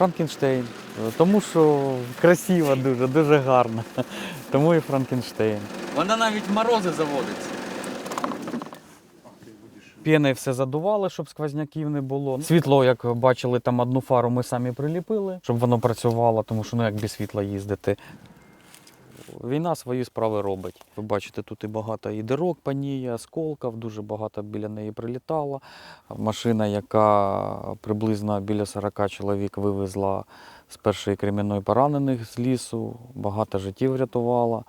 Франкенштейн. Тому що красиво дуже, дуже гарно. Тому і Франкенштейн. Вона навіть морози заводиться. П'єни все задували, щоб сквозняків не було. Світло, як бачили, там одну фару ми самі приліпили, щоб воно працювало, тому що ну як без світла їздити. Війна свої справи робить. Ви бачите, тут і багато і дирок по ній, осколків, дуже багато біля неї прилітало. Машина, яка приблизно біля 40 чоловік вивезла з першої кремінної поранених з лісу, багато життів врятувала.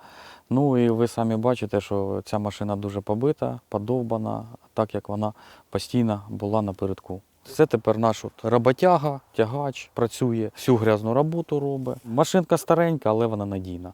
Ну і ви самі бачите, що ця машина дуже побита, подовбана, так як вона постійно була напередку. Це тепер наш от роботяга, тягач, працює, всю грязну роботу робить. Машинка старенька, але вона надійна.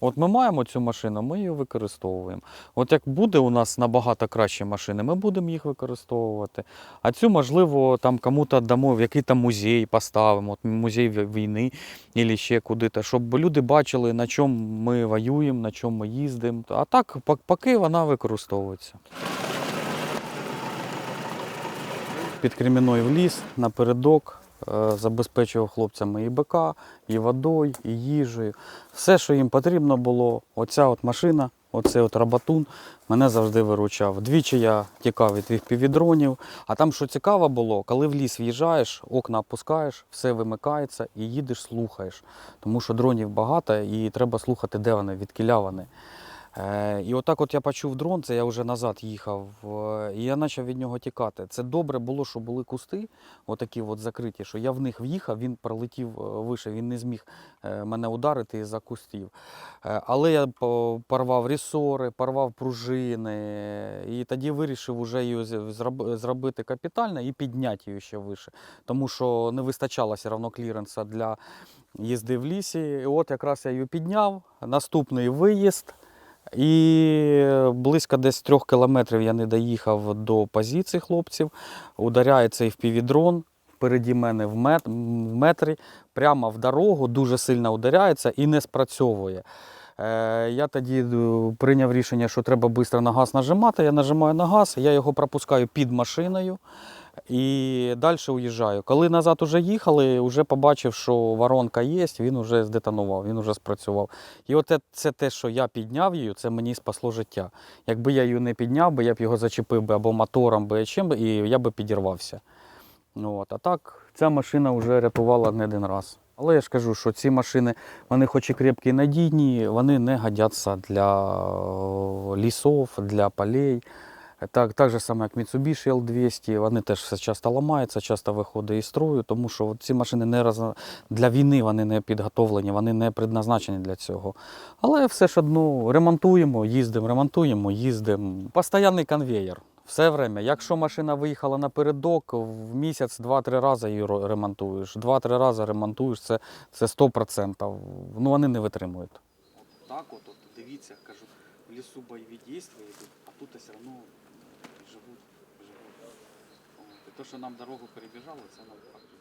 От ми маємо цю машину, ми її використовуємо. От як буде у нас набагато кращі машини, ми будемо їх використовувати. А цю, можливо, там кому-то дамо, в який там музей поставимо, от музей війни або ще куди-то, щоб люди бачили, на чому ми воюємо, на чому ми їздимо. А так, пок- поки вона використовується. Під Креміною в ліс напередок забезпечував хлопцями і БК, і водою, і їжею. Все, що їм потрібно було, оця от машина, оцей от рабатун мене завжди виручав. Двічі я тікав від тих півдронів. А там, що цікаво було, коли в ліс в'їжджаєш, окна опускаєш, все вимикається і їдеш, слухаєш. Тому що дронів багато і треба слухати, де вони, відкіля вони. Е, І отак от я почув дрон, це я вже назад їхав, е, і я почав від нього тікати. Це добре було, що були кусти, отакі от закриті, що я в них в'їхав, він пролетів е, вище, він не зміг мене ударити із-за кустів. Але я порвав рісори, порвав пружини, і тоді вирішив уже її зробити капітально і підняти її ще вище. Тому що не вистачало все одно кліренса для їзди в лісі. І от якраз я її підняв, наступний виїзд. І близько десь трьох кілометрів я не доїхав до позиції хлопців. Ударяє цей впівдрон впереді мене в, мет, в метрі, прямо в дорогу, дуже сильно ударяється і не спрацьовує. Е, я тоді е, прийняв рішення, що треба швидко на газ нажимати. Я нажимаю на газ, я його пропускаю під машиною і далі уїжджаю. Коли назад уже їхали, вже побачив, що воронка є, він вже здетонував, він вже спрацював. І от це- те, що я підняв її, це мені спасло життя. Якби я її не підняв, би, я б його зачепив би або мотором, би, чим, і я би підірвався. Ну, От. А так, ця машина вже рятувала не один раз. Але я ж кажу, що ці машини, вони хоч і крепкі і надійні, вони не годяться для лісов, для полей. Так, так же саме, як Mitsubishi L200, вони теж все часто ламаються, часто виходять із строю, тому що ці машини не роз... для війни вони не підготовлені, вони не предназначені для цього. Але все ж одно ремонтуємо, їздимо, ремонтуємо, їздимо. Постоянний конвеєр. Все время. Якщо машина виїхала напередок, в місяць два-три рази її ремонтуєш. Два-три рази ремонтуєш, це, це 100%. Ну вони не витримують. От так от, от дивіться, кажу, в лісу бойові йдуть, а тут все одно те, що нам дорогу перебіжало, це нам факт.